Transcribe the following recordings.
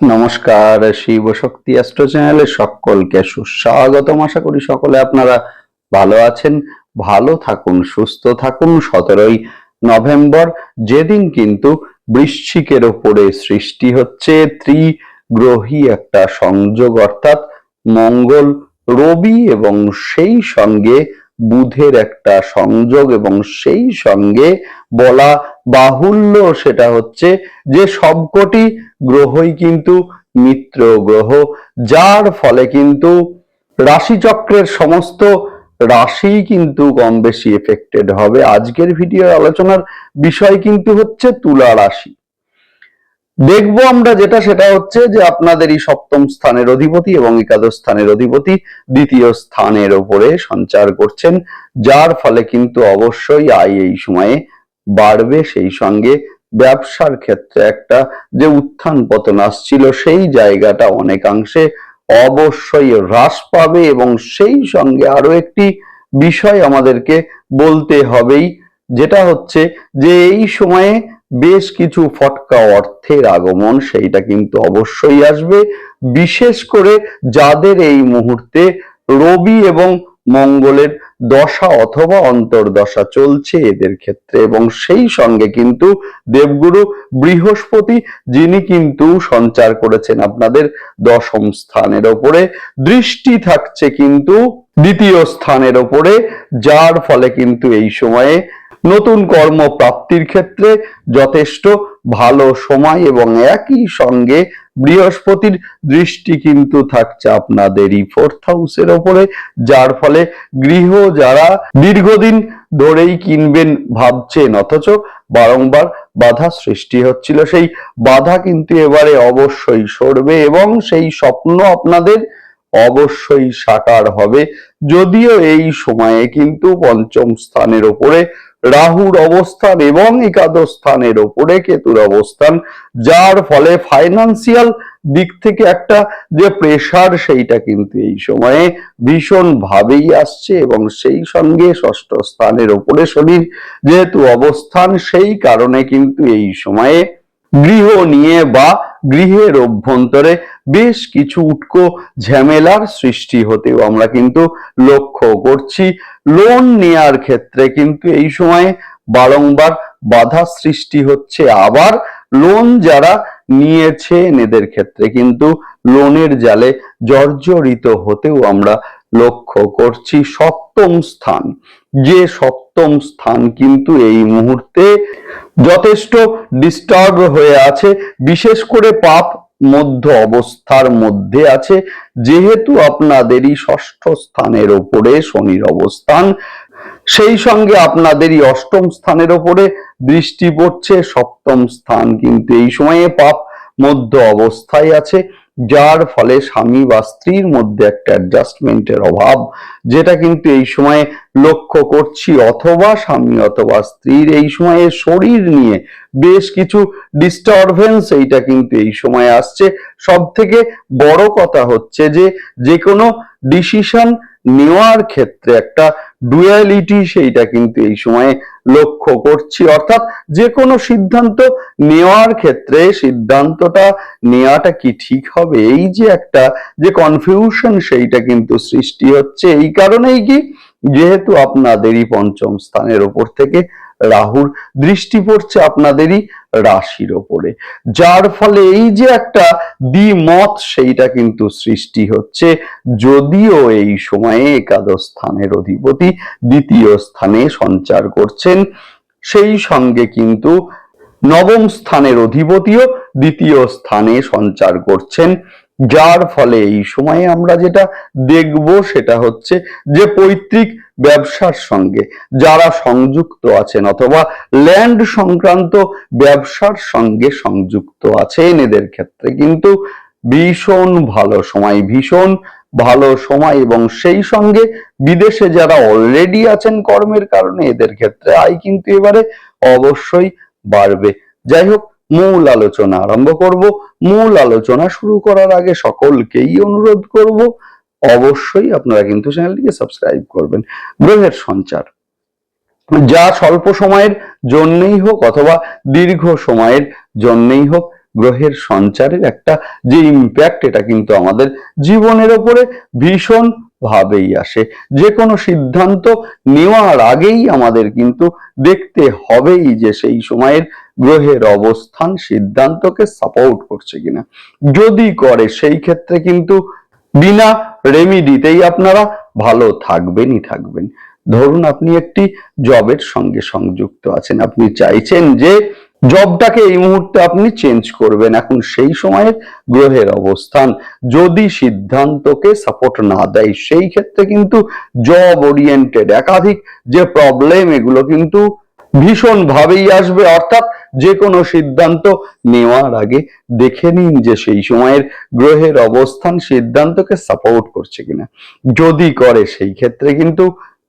নমস্কার, শিব শক্তি অ্যাস্ট্রো চ্যানেলে সকলকে সুস্বাগতম। আশা করি সকলে আপনারা ভালো আছেন, ভালো থাকুন, সুস্থ থাকুন। সতেরোই নভেম্বর, যেদিন কিন্তু বৃশ্চিকের ওপরে সৃষ্টি হচ্ছে ত্রিগ্রহী একটা সংযোগ, অর্থাৎ মঙ্গল, রবি এবং সেই সঙ্গে বুধের একটা সংযোগ এবং সেই সঙ্গে বলা বাহুল্য সেটা হচ্ছে যে সবকটি গ্রহই কিন্তু মিত্র গ্রহ, যার ফলে কিন্তু রাশিচক্রের সমস্ত রাশি কিন্তু কম বেশি এফেক্টেড হবে। আজকের ভিডিওর আলোচনার বিষয় কিন্তু হচ্ছে তুলা রাশি। দেখব আমরা যেটা, সেটা হচ্ছে যে আপনাদের এই সপ্তম স্থানের অধিপতি এবং একাদশ স্থানের অধিপতি দ্বিতীয় স্থানের ওপরে সঞ্চার করছেন, যার ফলে কিন্তু অবশ্যই আয় এই সময়ে বাড়বে। সেই সঙ্গে ব্যবসার ক্ষেত্রে একটা যে উত্থান পতন আসছিল, সেই জায়গাটা অনেকাংশে অবশ্যই হ্রাস পাবে এবং সেই সঙ্গে আরও একটি বিষয় আমাদেরকে বলতে হবেই, যেটা হচ্ছে যে এই সময়ে বেশ কিছু ফটকা অর্থের আগমন সেইটা কিন্তু অবশ্যই আসবে। বিশেষ করে যাদের এই মুহূর্তে রবি এবং মঙ্গলের দশা অথবা অন্তর্দশা চলছে এদের ক্ষেত্রে এবং সেই সঙ্গে কিন্তু দেবগুরু বৃহস্পতি যিনি কিন্তু সঞ্চার করেছেন আপনাদের দশম স্থানের ওপরে। দৃষ্টি থাকছে কিন্তু দ্বিতীয় স্থানের ওপরে, যার ফলে কিন্তু এই সময়ে নতুন কর্ম প্রাপ্তির ক্ষেত্রে যথেষ্ট ভালো সময় এবং একই সঙ্গে বৃহস্পতির দৃষ্টি কিন্তু থাকছে আপনাদেরই ফোর্থ হাউসের ওপরে, যার ফলে গৃহ যারা দীর্ঘদিন ধরেই কিনবেন ভাবছেন, অথচ বারংবার বাধা সৃষ্টি হচ্ছিল। সেই বাধা কিন্তু এবারে অবশ্যই সরবে এবং সেই স্বপ্ন আপনাদের অবশ্যই সাকার হবে। যদিও এই সময়ে কিন্তু পঞ্চম স্থানের ওপরে রাহুর অবস্থান এবং একাদশ স্থানের ওপরে কেতুর অবস্থান, যার ফলে ফাইনান্সিয়াল দিক থেকে একটা যে প্রেসার সেইটা কিন্তু এই সময়ে ভীষণ ভাবেই আসছে এবং সেই সঙ্গে ষষ্ঠ স্থানের ওপরে শনির যেহেতু অবস্থান, সেই কারণে কিন্তু এই সময়ে গৃহ নিয়ে বা গৃহের অভ্যন্তরে বেশ কিছু উটকো ঝামেলার সৃষ্টি হতেও আমরা কিন্তু লক্ষ্য করছি। লোন নেয়ার ক্ষেত্রে কিন্তু এই সময়ে বারংবার বাধা সৃষ্টি হচ্ছে। আবার লোন যারা নিয়েছেন এদের ক্ষেত্রে কিন্তু লোনের জালে জর্জরিত হতেও আমরা লক্ষ্য করছি। সপ্তম স্থান, যে সপ্তম স্থান কিন্তু এই মুহূর্তে যথেষ্ট ডিস্টার্ব হয়ে আছে, বিশেষ করে পাপ মধ্য অবস্থার মধ্যে আছে। যেহেতু আপনাদেরই ষষ্ঠ স্থানের ওপরে শনির অবস্থান, সেই সঙ্গে আপনাদেরই অষ্টম স্থানের ওপরে দৃষ্টি পড়ছে, সপ্তম স্থান কিন্তু এই সময়ে পাপ মধ্য অবস্থায় আছে। যার ফলে স্বামী বা স্ত্রীর মধ্যে একটা অ্যাডজাস্টমেন্টের অভাব, যেটা কিন্তু এই সময়ে লক্ষ্য করছি অথবা স্বামী অথবা স্ত্রীর এই সময়ে শরীর নিয়ে বেশ কিছু ডিস্টারবেন্স এইটা কিন্তু এই সময়ে আসছে। সব থেকে বড় কথা হচ্ছে যে যে কোনো ডিসিশন নেওয়ার ক্ষেত্রে একটা ডুয়ালিটি সেইটা কিন্তু এই সময়ে লক্ষ্য করছি। অর্থাৎ যে কোনো সিদ্ধান্ত নেওয়ার ক্ষেত্রে সিদ্ধান্তটা নেওয়াটা কি ঠিক হবে? এই যে একটা যে কনফিউশন সেইটা কিন্তু সৃষ্টি হচ্ছে। এই কারণেই কি? যেহেতু আপনাদেরই পঞ্চম স্থানের ওপর থেকে রাহুর দৃষ্টি পড়ছে আপনাদেরই রাশির ওপরে। যার ফলে এই যে একটা দ্বিমত সেইটা কিন্তু সৃষ্টি হচ্ছে। যদিও এই সময়ে একাদশ স্থানের অধিপতি দ্বিতীয় স্থানে সঞ্চার করছেন। সেই সঙ্গে কিন্তু নবম স্থানের অধিপতিও দ্বিতীয় স্থানে সঞ্চার করছেন। যার ফলে এই সময়ে আমরা যেটা দেখব সেটা হচ্ছে যে পৈতৃক ব্যবসার সঙ্গে, যারা সংযুক্ত আছেন অথবা ল্যান্ড সংক্রান্ত ব্যবসার সঙ্গে সংযুক্ত আছেন এদের ক্ষেত্রে কিন্তু ভীষণ ভালো সময়, ভীষণ ভালো সময় এবং সেই সঙ্গে বিদেশে যারা অলরেডি আছেন কর্মের কারণে এদের ক্ষেত্রে আয় কিন্তু এবারে অবশ্যই বাড়বে। যাই হোক, মূল আলোচনা আরম্ভ করব। মূল আলোচনা শুরু করার আগে সকলকেই অনুরোধ করব অবশ্যই আপনারা কিন্তু চ্যানেলটিকে সাবস্ক্রাইব করবেন। গ্রহের সঞ্চার। যা স্বল্প সময়ের জন্যই হোক অথবা দীর্ঘ সময়ের জন্যই হোক, গ্রহের সঞ্চারের একটা যে ইম্প্যাক্ট এটা কিন্তু আমাদের জীবনের ওপরে ভীষণ ভাবেই আসে। যে কোনো সিদ্ধান্ত নেওয়ার আগেই আমাদের কিন্তু দেখতে হবেই যে সেই সময়ের গ্রহের অবস্থান সিদ্ধান্তকে সাপোর্ট করছে কিনা। যদি করে, সেই ক্ষেত্রে কিন্তু বিনা রেমিডিতেই আপনারা ভালো থাকবেনই থাকবেন। ধরুন আপনি একটি জবের সঙ্গে সংযুক্ত আছেন, আপনি চাইছেন যে জবটাকে এই মুহূর্তে আপনি চেঞ্জ করবেন, এখন সেই সময়ের গ্রহের অবস্থান। যদি সিদ্ধান্তকে সাপোর্ট না দেয়, সেই ক্ষেত্রে কিন্তু জব ওরিয়েন্টেড একাধিক যে প্রবলেম এগুলো কিন্তু ভীষণ ভাবেই আসবে। অর্থাৎ যে কোনো সিদ্ধান্ত নেওয়ার আগে দেখে নিন যে সেই সময়ের গ্রহের অবস্থান সিদ্ধান্তকে সাপোর্ট করছে কিনা। যদি করে, সেই ক্ষেত্রে কিন্তু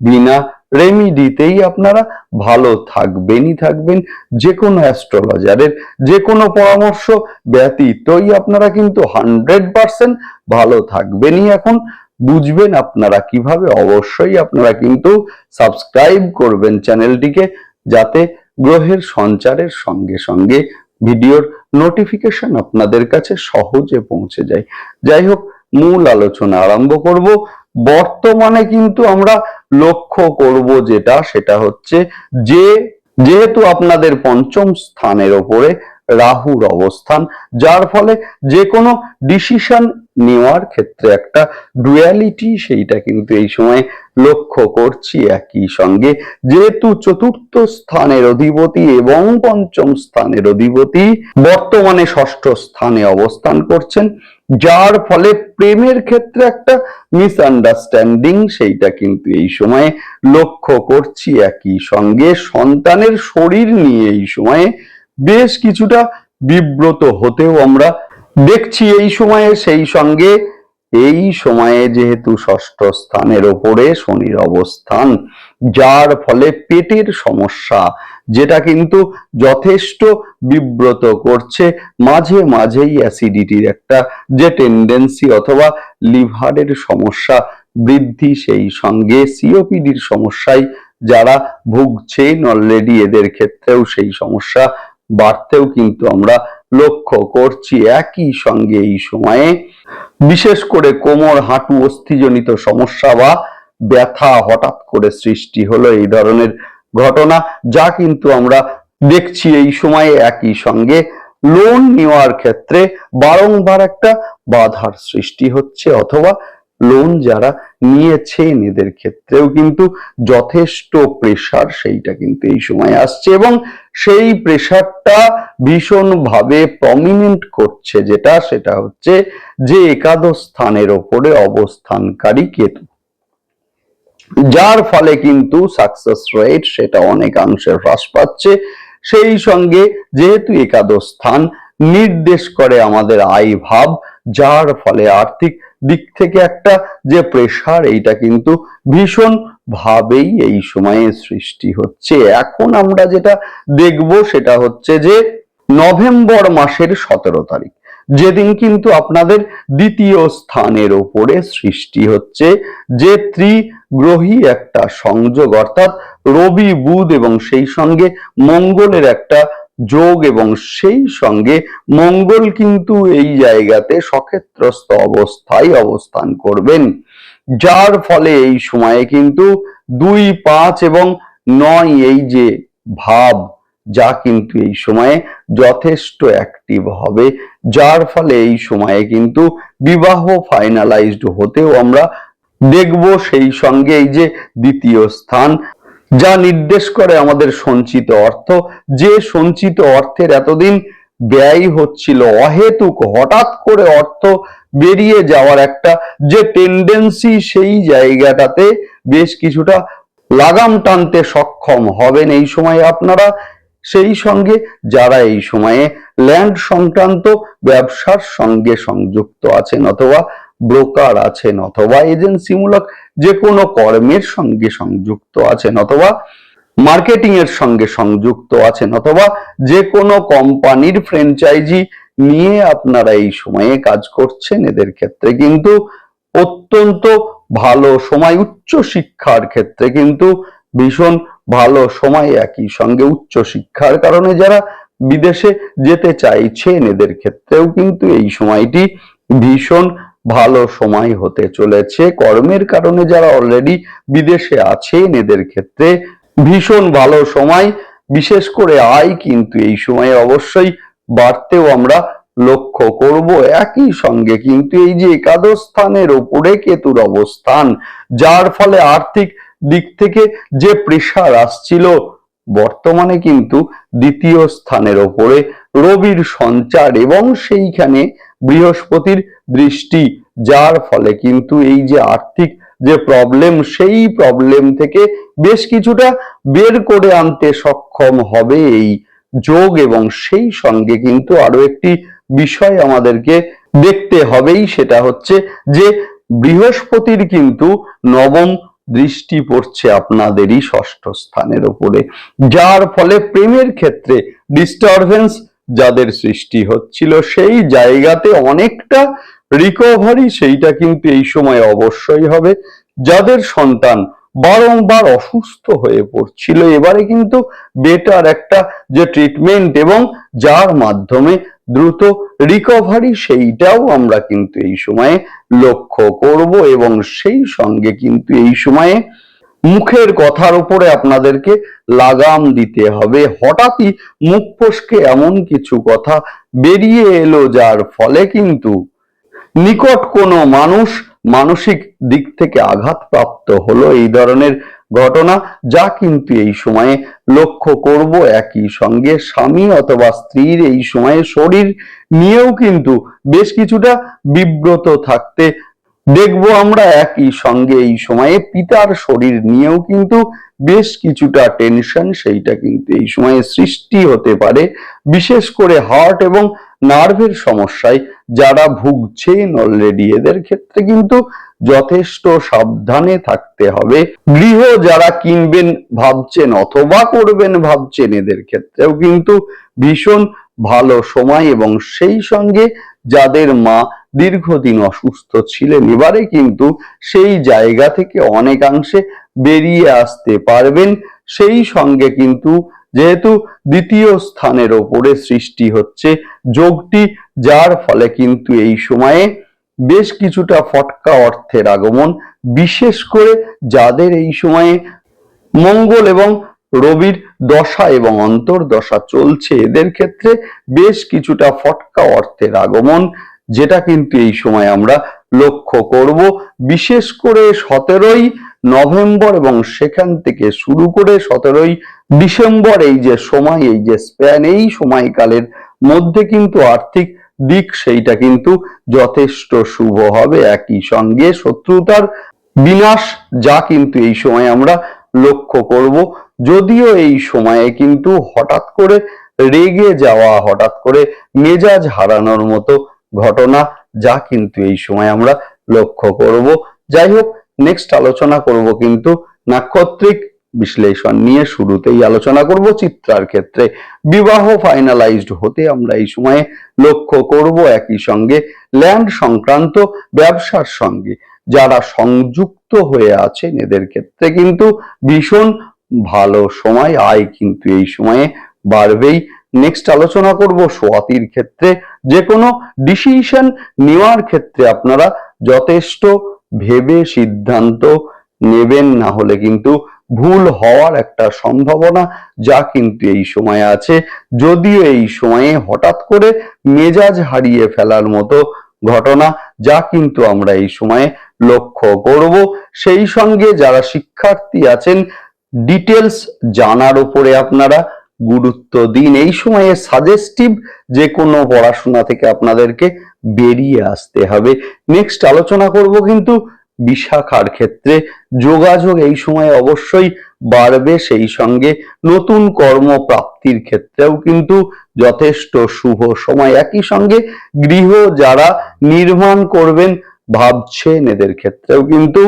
বিনা রেমিডিতেই আপনারা ভালো থাকবেনই থাকবেন। যে কোনো অ্যাস্ট্রোলজারের যে কোনো পরামর্শ ব্যতীতই আপনারা কিন্তু হান্ড্রেড পার্সেন্ট ভালো থাকবেনই। এখন বুঝবেন আপনারা কীভাবে। অবশ্যই আপনারা কিন্তু সাবস্ক্রাইব করবেন চ্যানেলটিকে। যাতে গ্রহের সঞ্চারের সঙ্গে সঙ্গে ভিডিওর নোটিফিকেশন আপনাদের কাছে সহজে পৌঁছে যায়। যাই হোক, মূল আলোচনা আরম্ভ করব। বর্তমানে কিন্তু আমরা লক্ষ্য করব যেটা, সেটা হচ্ছে যে, যেহেতু আপনাদের পঞ্চম স্থানের ওপরে রাহুর অবস্থান, যার ফলে যে কোনো ডিসিশন নেওয়ার ক্ষেত্রে একটা ডুয়ালিটি সেইটা কিন্তু এই সময় লক্ষ্য করছি একই সঙ্গে। যেহেতু চতুর্থ স্থানের অধিপতি এবং পঞ্চম স্থানের অধিপতি বর্তমানে ষষ্ঠ স্থানে অবস্থান করছেন, যার ফলে প্রেমের ক্ষেত্রে একটা মিসআন্ডারস্ট্যান্ডিং সেইটা কিন্তু এই সময়ে লক্ষ্য করছি একই সঙ্গে। সন্তানের শরীর নিয়ে এই সময়ে বেশ কিছুটা বিব্রত হতেও আমরা দেখছি এই সময়ে, সেই সঙ্গে এই সময়ে যেহেতু ষষ্ঠ স্থানের ওপরে শনির অবস্থান, যার ফলে পেটের সমস্যা, যেটা কিন্তু যথেষ্ট বিব্রত করছে। মাঝে মাঝেই অ্যাসিডিটির একটা যে টেন্ডেন্সি অথবা লিভারের সমস্যা বৃদ্ধি, সেই সঙ্গে সিওপিডির সমস্যায় যারা ভুগছেন অলরেডি এদের ক্ষেত্রেও সেই সমস্যা বাড়তেও কিন্তু আমরা লক্ষ্য করছি একই সঙ্গে এই সময়ে। বিশেষ করে কোমর, হাঁটু, অস্থিজনিত সমস্যা বা ব্যথা হঠাৎ করে সৃষ্টি হলো এই ধরনের ঘটনা, যা কিন্তু আমরা দেখছি এই সময়ে একই সঙ্গে। লোন নেওয়ার ক্ষেত্রে বারংবার একটা বাধার সৃষ্টি হচ্ছে অথবা লোন যারা নিয়েছেন এদের ক্ষেত্রেও কিন্তু যথেষ্ট প্রেশার সেইটা কিন্তু এই সময় আসছে এবং সেই প্রেশারটা ভীষণভাবে প্রমিনেন্ট করছে যেটা, সেটা হচ্ছে যে একাদশ স্থানের ওপরে অবস্থানকারী কেতু। যার ফলে কিন্তু সাকসেস রেট সেটা অনেকাংশে হ্রাস পাচ্ছে। সেই সঙ্গে যেহেতু একাদশ স্থান নির্দেশ করে আমাদের আয় ভাব, যার ফলে আর্থিক দিক থেকে একটা যে প্রেশার এইটা কিন্তু ভীষণ ভাবেই এই সময়ে সৃষ্টি হচ্ছে। এখন আমরা যেটা দেখব সেটা হচ্ছে যে নভেম্বর মাসের সতেরো তারিখ, যেদিন কিন্তু আপনাদের দ্বিতীয় স্থানের ওপরে সৃষ্টি হচ্ছে যে ত্রিগ্রহী একটা সংযোগ, অর্থাৎ রবি, বুধ এবং সেই সঙ্গে মঙ্গলের একটা যোগ এবং সেই সঙ্গে মঙ্গল কিন্তু এই জায়গাতে সক্ষেত্রস্থ অবস্থায় অবস্থান করবেন। যার ফলে এই সময়ে কিন্তু দুই পাঁচ এবং নয় এই যে ভাব, যা কিন্তু এই সময়ে যথেষ্ট অ্যাক্টিভ হবে। যার ফলে এই সময়ে কিন্তু বিবাহ ফাইনালাইজড হতেও আমরা দেখব সেই সঙ্গে এই যে দ্বিতীয় স্থান যা নির্দেশ করে আমাদের সঞ্চিত অর্থ। যে সঞ্চিত অর্থের এতদিন ব্যয় হচ্ছিল, অহেতুক হঠাৎ করে অর্থ বেরিয়ে যাওয়ার একটা যে টেন্ডেন্সি সেই জায়গাটাতে বেশ কিছুটা লাগাম টানতে সক্ষম হবেন এই সময়ে আপনারা। সেই সঙ্গে যারা এই সময়ে ল্যান্ড সংক্রান্ত ব্যবসার সঙ্গে সংযুক্ত আছেন অথবা ব্রোকার আছেন অথবা এজেন্সিমূলক যে কোনো কর্মের সঙ্গে সংযুক্ত আছেন অথবা মার্কেটিং এর সঙ্গে সংযুক্ত আছেন অথবা যে কোনো কোম্পানির ফ্র্যাঞ্চাইজি নিয়ে আপনারা এই সময়ে কাজ করছেন, এদের ক্ষেত্রে কিন্তু অত্যন্ত ভালো সময়, উচ্চ শিক্ষার ক্ষেত্রে কিন্তু ভীষণ ভালো সময় একই সঙ্গে উচ্চ শিক্ষার কারণে যারা বিদেশে যেতে চাইছেন, এদের ক্ষেত্রেও কিন্তু এই সময়টি ভীষণ ভালো সময় হতে চলেছে। কর্মের কারণে যারা অলরেডি বিদেশে আছেন, এদের ক্ষেত্রে ভীষণ ভালো সময়। বিশেষ করে আয় কিন্তু এই সময়ে অবশ্যই বাড়তেও আমরা লক্ষ্য করব। একই সঙ্গে কিন্তু এই যে একাদশ স্থানের ওপরে কেতুর অবস্থান, যার ফলে আর্থিক দিক থেকে যে প্রেশার আসছিল, বর্তমানে কিন্তু দ্বিতীয় স্থানের ওপরে রবির সঞ্চার এবং সেইখানে বৃহস্পতির দৃষ্টি, যার ফলে কিন্তু এই যে আর্থিক যে প্রবলেম সেই প্রবলেম থেকে বেশ কিছুটা বের করে আনতে সক্ষম হবে এই যোগ এবং সেই সঙ্গে কিন্তু আরও একটি বিষয় আমাদেরকে দেখতে হবেই, সেটা হচ্ছে যে বৃহস্পতির কিন্তু নবম দৃষ্টি পড়ছে আপনাদেরই ষষ্ঠ স্থানের উপরে যার ফলে প্রেমের ক্ষেত্রে ডিস্টারবেন্স যাদের সৃষ্টি হচ্ছিল, সেই জায়গাতে অনেকটা রিকভারি সেইটা কিন্তু এই সময় অবশ্যই হবে। যাদের সন্তান বারংবার অসুস্থ হয়ে পড়ছিল, এবারে কিন্তু বেটার একটা যে ট্রিটমেন্ট এবং যার মাধ্যমে দ্রুত রিকভারি সেইটাও আমরা কিন্তু এই সময়ে লক্ষ্য করব এবং সেই সঙ্গে কিন্তু এই সময়ে মুখের কথার উপরে আপনাদেরকে লাগাম দিতে হবে। হঠাৎই মুখ ফসকে এমন কিছু কথা বেরিয়ে এলো যার ফলে কিন্তু নিকট কোনো মানুষ মানসিক দিক থেকে আঘাতপ্রাপ্ত হলো। এই ধরনের ঘটনা যা কিন্তু এই সময়ে লক্ষ্য করব একই সঙ্গে। স্বামী অথবা স্ত্রীর এই সময়ে শরীর নিয়েও কিন্তু বেশ কিছুটা বিব্রত থাকতে দেখব আমরা একই সঙ্গে এই সময়ে। পিতার শরীর নিয়েও কিন্তু বেশ কিছুটা টেনশন সেইটা কিন্তু এই সময়ে সৃষ্টি হতে পারে। বিশেষ করে হার্ট এবং নার্ভের সমস্যায় যারা ভুগছেন অলরেডি এদের ক্ষেত্রে কিন্তু যথেষ্ট সাবধানে থাকতে হবে। গৃহ যারা কিনবেন ভাবছেন অথবা করবেন ভাবছেন, এদের ক্ষেত্রেও কিন্তু ভীষণ ভালো সময় এবং সেই সঙ্গে যাদের মা দীর্ঘদিন অসুস্থ ছিলেন। এবারে কিন্তু সেই জায়গা থেকে অনেকাংশে বেরিয়ে আসতে পারবেন। সেই সঙ্গে কিন্তু যেহেতু দ্বিতীয় স্থানের ওপরে সৃষ্টি হচ্ছে যোগটি, যার ফলে কিন্তু এই সময়ে বেশ কিছুটা ফটকা অর্থের আগমন, বিশেষ করে যাদের এই সময়ে মঙ্গল এবং রবির দশা এবং অন্তর্দশা চলছে, এদের ক্ষেত্রে বেশ কিছুটা ফটকা অর্থের আগমন যেটা কিন্তু এই সময় আমরা লক্ষ্য করব। বিশেষ করে সতেরোই নভেম্বর এবং সেখান থেকে শুরু করে সতেরোই ডিসেম্বর, এই যে সময়, এই যে স্প্যান এই সময়কালের মধ্যে কিন্তু আর্থিক দিক সেইটা কিন্তু যথেষ্ট শুভ হবে। একই সঙ্গে শত্রুতার বিনাশ যা কিন্তু এই সময় আমরা লক্ষ্য করব। যদিও এই সময়ে কিন্তু হঠাৎ করে রেগে যাওয়া, হঠাৎ করে মেজাজ হারানোর মতো ঘটনা, যা কিন্তু এই সময় আমরা লক্ষ্য করব। যাই হোক নেক্সট আলোচনা করব কিন্তু নাক্ষত্রিক বিশ্লেষণ নিয়ে শুরুতেই আলোচনা করব চিত্রার ক্ষেত্রে। বিবাহ ফাইনালাইজড হতে আমরা এই সময়ে লক্ষ্য করব একই সঙ্গে ল্যান্ড সংক্রান্ত ব্যবসার সঙ্গে। যারা সংযুক্ত হয়ে আছেন, এদের ক্ষেত্রে কিন্তু ভীষণ ভালো সময়, আয় কিন্তু এই সময়ে বাড়বেই। নেক্সট আলোচনা করব সোয়াতির ক্ষেত্রে। যে কোনো ডিসিশন নেওয়ার ক্ষেত্রে আপনারা যথেষ্ট ভেবে সিদ্ধান্ত নেবেন, না হলে কিন্তু ভুল হওয়ার একটা সম্ভাবনা যা কিন্তু এই সময়ে আছে। যদিও এই সময়ে হঠাৎ করে মেজাজ হারিয়ে ফেলার মতো ঘটনা যা কিন্তু আমরা এই সময়ে লক্ষ্য করব। সেই সঙ্গে যারা শিক্ষার্থী আছেন ডিটেলস জানার উপরে আপনারা গুরুত্ব দিন। এই সময়ে সাজেস্টিভ যে কোনো পড়াশোনা থেকে আপনাদেরকে বেরিয়ে আসতে হবে। নেক্সট আলোচনা করব কিন্তু বিশাখার ক্ষেত্রে। যোগাযোগ এই সময়ে অবশ্যই বাড়বে, সেই সঙ্গে নতুন কর্মপ্রাপ্তির ক্ষেত্রেও কিন্তু যথেষ্ট শুভ সময়। একই সঙ্গে গৃহ যারা নির্মাণ করবেন ভাবছেন, এদের ক্ষেত্রেও কিন্তু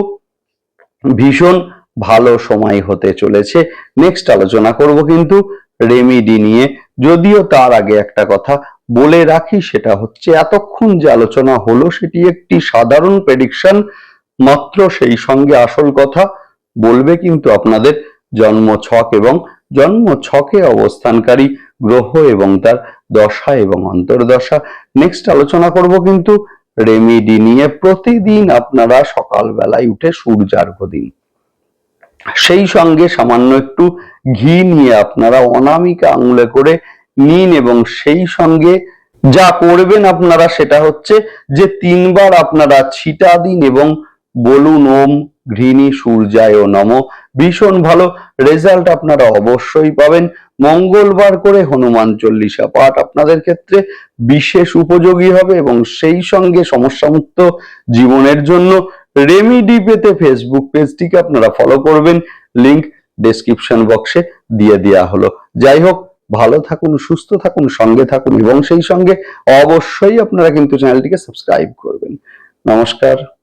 ভীষণ ভালো সময় হতে চলেছে। নেক্সট আলোচনা করব কিন্তু রেমিডি নিয়ে। যদিও তার আগে একটা কথা বলে রাখি, সেটা হচ্ছে এতক্ষণ যে আলোচনা হলো, সেটি একটি সাধারণ প্রেডিকশন মাত্র সেই সঙ্গে আসল কথা বলবে কিন্তু আপনাদের জন্ম ছক এবং জন্ম ছকে অবস্থানকারী গ্রহ এবং তার দশা এবং অন্তর্দশা। নেক্সট আলোচনা করব কিন্তু রেমিডি নিয়ে। প্রতিদিন আপনারা সকালবেলায় উঠে সূর্যার্ঘ দিন। সেই সঙ্গে সামান্য একটু ঘি নিয়ে আপনারা অনামিকা আঙুলে করে নিন এবং সেই সঙ্গে যা করবেন আপনারা সেটা হচ্ছে যে তিনবার আপনারা ছিটা দিন এবং বলুন, ওম ঘৃণী সূর্যায় নম। ভীষণ ভালো রেজাল্ট আপনারা অবশ্যই পাবেন। মঙ্গলবার করে হনুমান চল্লিশা পাঠ আপনাদের ক্ষেত্রে বিশেষ উপযোগী হবে এবং সেই সঙ্গে সমস্যামুক্ত জীবনের জন্য রেমিডি পেতে ফেসবুক পেজটিকে আপনারা ফলো করবেন। লিংক ডেসক্রিপশন বক্সে দিয়ে দেওয়া হলো। যাই হোক, ভালো থাকুন, সুস্থ থাকুন, সঙ্গে থাকুন এবং সেই সঙ্গে অবশ্যই আপনারা কিন্তু চ্যানেলটিকে সাবস্ক্রাইব করবেন। নমস্কার।